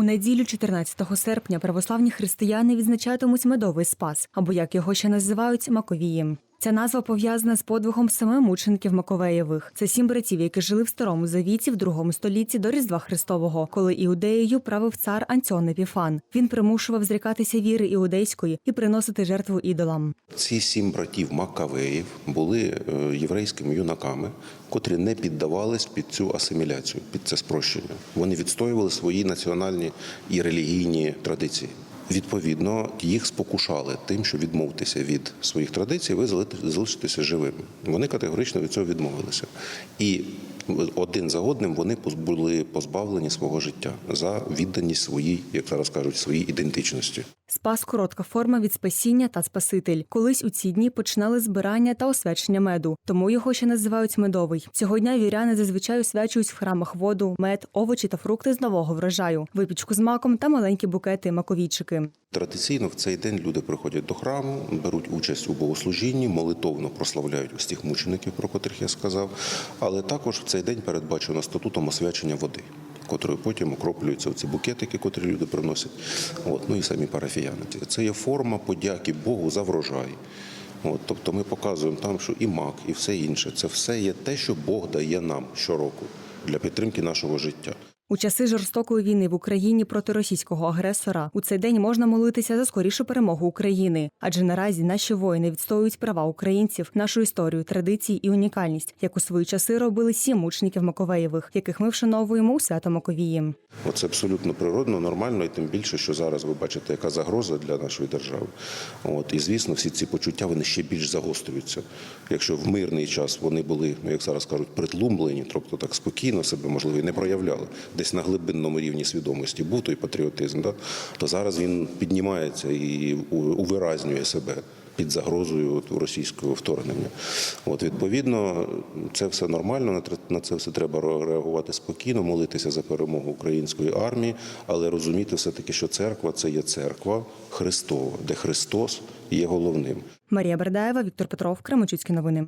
У неділю 14 серпня православні християни відзначатимуть медовий спас, або як його ще називають Маковієм. Ця назва пов'язана з подвигом семи мучеників Маковеєвих. Це сім братів, які жили в старому завіті в другому столітті до Різдва Христового, коли іудеєю правив цар Антіон Епіфан. Він примушував зрікатися віри іудейської і приносити жертву ідолам. Ці сім братів Маккавеїв були е, єврейськими юнаками, котрі не піддавались під цю асиміляцію, під це спрощення. Вони відстоювали свої національні і релігійні традиції. Відповідно, їх спокушали тим, що відмовитися від своїх традицій, ви залишите- залишитеся живими. Вони категорично від цього відмовилися. І один за одним вони були позбавлені свого життя за відданість своїй, як зараз кажуть, своїй ідентичності. Спас коротка форма від спасіння та спаситель. Колись у ці дні починали збирання та освячення меду, тому його ще називають медовий. Цього дня віряни зазвичай освячують в храмах воду, мед, овочі та фрукти з нового врожаю, випічку з маком та маленькі букети маковійчики. Традиційно в цей день люди приходять до храму, беруть участь у богослужінні, молитовно прославляють тих мучеників, про котрих я сказав. Але також в цей день передбачено статутом освячення води, котрою потім окроплюються ці букетики, котрі люди приносять. От, ну і самі парафіяни. Це є форма подяки Богу за врожай. От, тобто ми показуємо там, що і мак, і все інше. Це все є те, що Бог дає нам щороку для підтримки нашого життя. У часи жорстокої війни в Україні проти російського агресора у цей день можна молитися за скорішу перемогу України, адже наразі наші воїни відстоюють права українців, нашу історію, традиції і унікальність, як у свої часи робили сім мучеників Маковеєвих, яких ми вшановуємо у свято Маковії. Це абсолютно природно, нормально, і тим більше, що зараз ви бачите, яка загроза для нашої держави. От і звісно, всі ці почуття вони ще більш загострюються. Якщо в мирний час вони були, ну як зараз кажуть, притлумлені, тобто так спокійно себе можливо і не проявляли, десь на глибинному рівні свідомості був той патріотизм, да? то зараз він піднімається і увиразнює себе. Під загрозою російського вторгнення, от відповідно, це все нормально. на це все треба реагувати спокійно, молитися за перемогу української армії, але розуміти все таки, що церква це є церква Христова, де Христос є головним. Марія Бердаєва, Віктор Петров, Кременчуцькі новини.